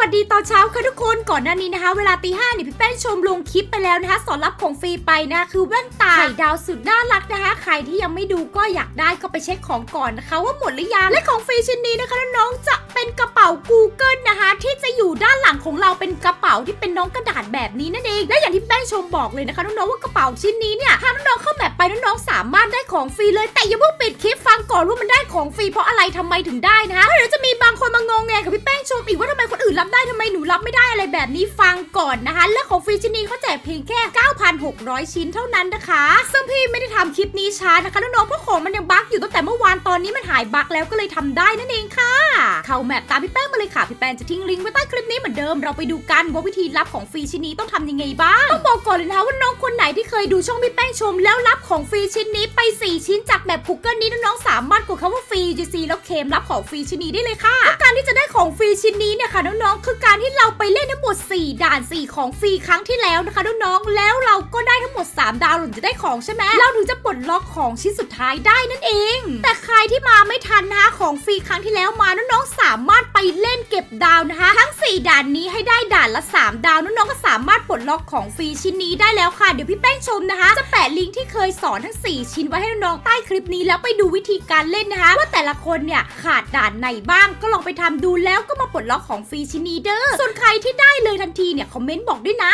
วัสดีตอนเช้าค่ะทุกคนก่อนหน้านี้นะคะ เวลาตีห้าเนี่ยพี่แป้งชมลงคลิปไปแล้วนะคะ สอนรับของฟรีไปนะคือแว่นตาไข่ดาวสุดน่ารักนะคะ ใครที่ยังไม่ดูก็อยากได้ก็ไปเช็คของก่อนนะคะ ว่าหมดหรือยังและของฟรีชิ้นนี้นะคะน้องๆจะเป็นกระเป๋า Google นะคะ ที่จะอยู่ด้านหลังของเราเป็นกระเป๋าที่เป็นน้องกระดาษแบบนี้นั่นเองและอย่างที่แป้งชมบอกเลยนะคะน้องๆว่ากระเป๋าชิ้นนี้เนี่ยถ้าน้องๆเข้าแมป ไปน้องๆสามารถได้ของฟรีเลย แต่อย่าเพิ่งปิดคลิปฟังก่อนว่ามันได้ของฟรีเพราะอะไรทำไมถึงได้นะคะเราะเดี๋ยวจะมีบางคนมางงแงกับพี่แป้งชมอีกว่าทำไมคนอื่นรับได้ทำไมหนูรับไม่ได้อะไรแบบนี้ฟังก่อนนะคะและของฟรีชิ้นนี้เขาแจกเพียงแค่ 9,600 ชิ้นเท่านั้นนะคะ ซึ่งพี่ไม่ได้ทำคลิปนี้ช้านะคะน้องๆเพราะของมันยังบั๊กอยู่ตั้งแต่เมื่อวานตอนนี้มันหายบั๊กแล้วก็เลยทำได้นั่นเองค่ะ เข้าแมปตามพี่แป้งมาเลยค่ะ พี่แป้งจะทิ้งลิงก์ไว้ใต้คลิปนี้เหมือนเดิม เราไปดูกันว่าวิธีรับของฟรีชิ้นนี้ต้องทำยังไงบ้าง ต้องบอกก่อนเลยนะคะว่าน้องคนไหนที่เคยดูช่องพี่แป้งชม แล้วรับของฟรีชิ้นนี้ไป 4 ชิ้นจากแบบ Google นี้น้องๆสามารถกดคำว่าฟรี UGC แล้วเคมรับของฟรีชิ้นนี้ได้เลยค่ะ การที่จะได้ของฟรีชิ้นนี้เนี่ยค่ะน้องๆคือการที่เราไปเล่นทั้งหมด 4 ด่าน 4 ของฟรีครั้งที่แล้วนะคะน้องๆแล้วเราก็ได้ทั้งหมด 3 ดาวเราถึงจะได้ของใช่ไหมเราถึงจะปลดล็อกของชิ้นสุดท้ายได้นั่นเอง แต่ใครที่มาไม่ทันนะคะของฟรีครั้งที่แล้วมาน้องๆสามารถไปเล่นเก็บดาวนะคะ ทั้ง 4 ด่านนี้ให้ได้ด่านละ 3 ดาวน้องๆก็สามารถปลดล็อกของฟรีชิ้นนี้ได้แล้วค่ะ เดี๋ยวพี่แป้งชมนะคะ จะแปะลิงก์ที่เคยสอนทั้ง 4 ชิ้นไว้ให้น้องๆใต้คลิปนี้แล้วไปดูวิธีการเล่นนะคะ ว่าแต่ละคนเนี่ยขาดด่านไหนบ้างก็ลองไปทำดูแล้วก็มาปลดล็อกของฟรีชิ้นนี้เด้อส่วนใครที่ได้เลยทันทีเนี่ยคอมเมนต์บอกด้วยนะ